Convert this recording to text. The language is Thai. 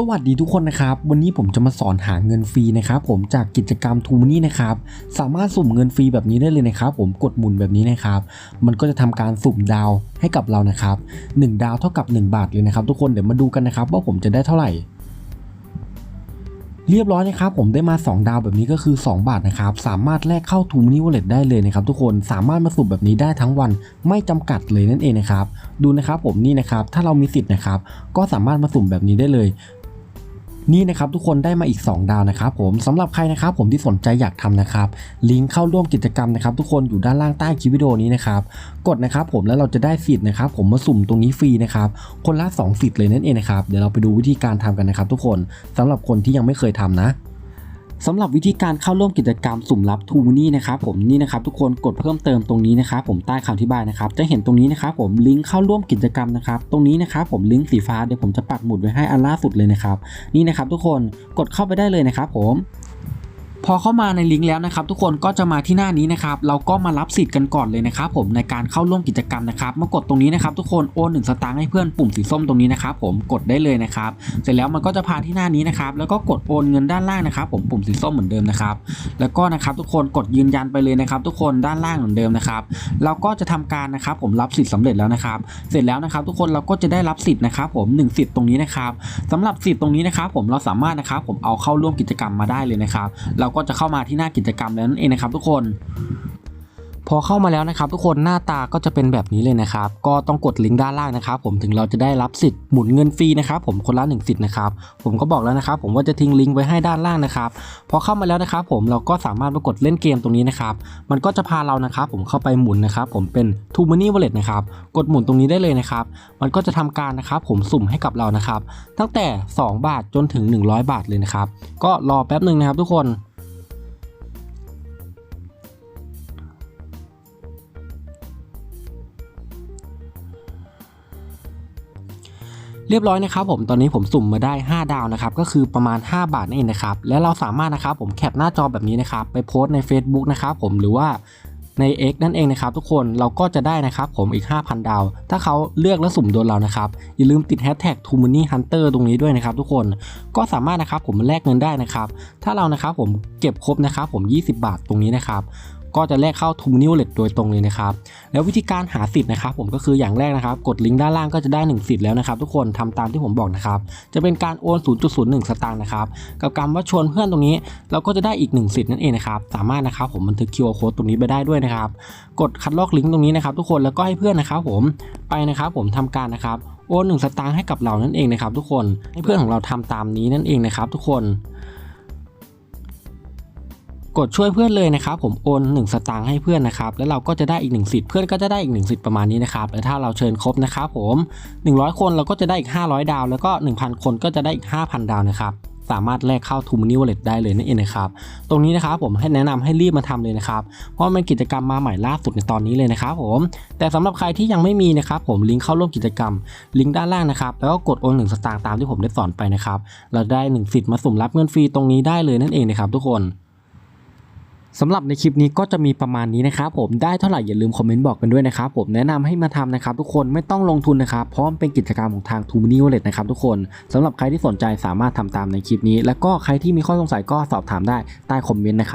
สวัสดีทุกคนนะครับ วันนี้ผมจะมาสอนหาเงินฟรีนะครับผมจากกิจกรรมทูนี่นะครับ สามารถสุ่มเงินฟรีแบบนี้ได้เลยนะครับ ผมกดหมุนแบบนี้นะครับ มันก็จะทำการสุ่มดาวให้กับเรานะครับ 1 ดาวเท่ากับ 1 บาทเลยนะครับ ทุกคนเดี๋ยวมาดูกันนะครับ ว่าผมจะได้เท่าไหร่ เรียบร้อยนะครับ ผมได้มา 2 ดาวแบบนี้ก็คือ 2 บาทนะครับ สามารถแลกเข้าทูนี่วอลเล็ตได้เลยนะครับ ทุกคนสามารถมาสุ่มแบบนี้ได้ทั้งวันไม่จำกัดเลยนั่นเองนะครับ ดูนะครับผมนี่นะครับถ้าเรามีสิทธิ์นะครับ ก็สามารถมาสุ่มแบบนี้ได้เลย นี่นะครับทุกคนได้มาอีก 2 ดาวนะครับผมสำหรับใครนะครับผมที่สนใจอยากทำนะครับลิงก์เข้าร่วมกิจกรรมนะครับทุกคนอยู่ด้านล่างใต้คลิปวิดีโอนี้นะครับกดนะครับผมแล้วเราจะได้สิทธิ์นะครับผมมาสุ่มตรงนี้ฟรีนะครับคนละ2สิทธิ์เลยนั่นเองนะครับเดี๋ยวเราไปดูวิธีการทำกันนะครับทุกคนสำหรับคนที่ยังไม่เคยทำนะ สำหรับวิธีการเข้าร่วมกิจกรรมสุ่มรับทูนี่นะครับผมนี่นะครับทุกคนกดเพิ่มเติมตรงนี้นะครับผมใต้คำอธิบายนะครับจะเห็นตรงนี้นะครับผมลิงก์เข้าร่วมกิจกรรมนะครับตรงนี้นะครับผมลิงก์สีฟ้าเดี๋ยวผมจะปักหมุดไว้ให้อันล่าสุดเลยนะครับนี่นะครับทุกคนกดเข้าไปได้เลยนะครับผม พอเข้ามาในลิงก์แล้วนะครับทุกคนก็จะมาที่หน้านี้นะครับเราก็มารับสิทธิ์กันก่อนเลยนะครับผมในการเข้าร่วมกิจกรรมนะครับมากดตรงนี้นะครับทุกคนโอนหนึ่งสตางค์ให้เพื่อนปุ่มสีส้มตรงนี้นะครับผมกดได้เลยนะครับเสร็จแล้วมันก็จะพาที่หน้านี้นะครับแล้วก็กดโอนเงินด้านล่างนะครับผมปุ่มสีส้มเหมือนเดิมนะครับแล้วก็นะครับทุกคนกดยืนยันไปเลยนะครับทุกคนด้านล่างเหมือนเดิมนะครับเราก็จะทำการนะครับผมรับสิทธิ์สำเร็จแล้วนะครับเสร็จแล้วนะครับทุกคนเราก็จะได้รับสิทธิ์นะครับผมหนึ่งสิทธิ์ตรงนี้นะครับสำหรับสิทธิ์ตรงนี้นะครับผมเราสามารถนะครับผมเอาเข้าร่วมกิจกรรมมาได้เลยนะครับเราก็จะเข้ามาที่หน้ากิจกรรมแล้วนั่นเองนะครับทุกคน พอเข้ามาแล้วนะครับ ทุกคนหน้าตาก็จะเป็นแบบนี้เลยนะครับ ก็ต้องกดลิงก์ด้านล่างนะครับ ผมถึงเราจะได้รับสิทธิ์หมุนเงินฟรีนะครับ ผมคนละหนึ่งสิทธิ์นะครับ ผมก็บอกแล้วนะครับ ผมว่าจะทิ้งลิงก์ไว้ให้ด้านล่างนะครับ พอเข้ามาแล้วนะครับ ผมเราก็สามารถมากดเล่นเกมตรงนี้นะครับ มันก็จะพาเรานะครับ ผมเข้าไปหมุนนะครับ ผมเป็น t ูม Money Wallet นะครับ กดหมุนตรงนี้ได้เลยนะครับ มันก็จะทำการนะครับ ผมสุ่มให้กับเรานะครับ ตั้งแต่ 2 บาทจนถึง 100 บาทเลยนะครับ ก็รอแป๊บหนึ่งนะครับ ทุกคน เรียบร้อยนะครับผมตอนนี้ผมสุ่มมาได้ 5 ดาวนะครับก็คือประมาณ 5 บาทนั่นเองนะครับและเราสามารถนะครับผมแคปหน้าจอแบบนี้นะครับไปโพสต์ใน Facebook นะครับผมหรือว่าใน X นั่นเองนะครับทุกคนเราก็จะได้นะครับผมอีก 5,000 ดาว ถ้าเขาเลือกและสุ่มโดนเรานะครับอย่าลืมติดแฮชแท็ก t o m o n e y Hunter ตรงนี้ด้วยนะครับทุกคนก็สามารถนะครับผมแลกเงินได้นะครับถ้าเรานะครับผมเก็บครบนะครับผม 20 บาทตรงนี้นะครับ ก็จะแลกเข้า t o m o n e y Wallet โดยตรงเลยนะครับ แล้ววิธีการหาสิทธิ์นะครับ ผมก็คืออย่างแรกนะครับ กดลิงก์ด้านล่างก็จะได้ 1 สิทธิ์แล้วนะครับทุกคนทำตามที่ผมบอกนะครับ จะเป็นการโอน 0.01 สตางค์นะครับ กับการว่าชวนเพื่อนตรงนี้ เราก็จะได้อีก 1 สิทธิ์นั่นเองนะครับ สามารถนะครับผมบันทึก QR code ตรงนี้ไปได้ด้วยนะครับ กดคัดลอกลิงก์ตรงนี้นะครับทุกคน แล้วก็ให้เพื่อนนะครับผม ไปนะครับผมทำการนะครับ โอน1สตางค์ให้กับเรานั่นเองนะครับทุกคน ให้เพื่อนของเราทำตามนี้นั่นเองนะครับทุกคน กดช่วยเพื่อนเลยนะครับผมโอน1สตางค์ให้เพื่อนนะครับแล้วเราก็จะได้อีก1สิทธิ์เพื่อนก็จะได้อีก1สิทธิ์ประมาณนี้นะครับและถ้าเราเชิญครบนะครับผม 100 คนเราก็จะได้อีก 500 ดาว แล้วก็ 1,000 คนก็จะได้อีก 5,000 ดาวนะครับสามารถแลกเข้า t ูม Money Wallet ได้เลยนั่นเองนะครับ ตรงนี้นะครับผมให้แนะนำให้รีบมาทำเลยนะครับ เพราะมันกิจกรรมมาใหม่ล่าสุดในตอนนี้เลยนะครับผม แต่สำหรับใครที่ยังไม่มีนะครับผมลิงก์เข้าร่วมกิจกรรม ลิงก์ด้านล่างนะครับ แล้วก็กดโอนหนึ่งสตางค์ตามที่ผมได้สอนไปนะครับ เราได้หนึ่งสิทธิ์มาสุ่มรับเงินฟรีตรงนี้ได้เลยนั่นเองนะครับทุกคน สำหรับในคลิปนี้ก็จะมีประมาณนี้นะครับผมได้เท่าไหร่อย่าลืมคอมเมนต์บอกกันด้วยนะครับผมแนะนำให้มาทำนะครับทุกคนไม่ต้องลงทุนนะครับเพราะมันเป็นกิจกรรมของทาง t ูม Money Wallet นะครับทุกคนสำหรับใครที่สนใจสามารถทำตามในคลิปนี้ แล้วก็ใครที่มีข้อสงสัยก็สอบถามได้ใต้คอมเมนต์นะครับ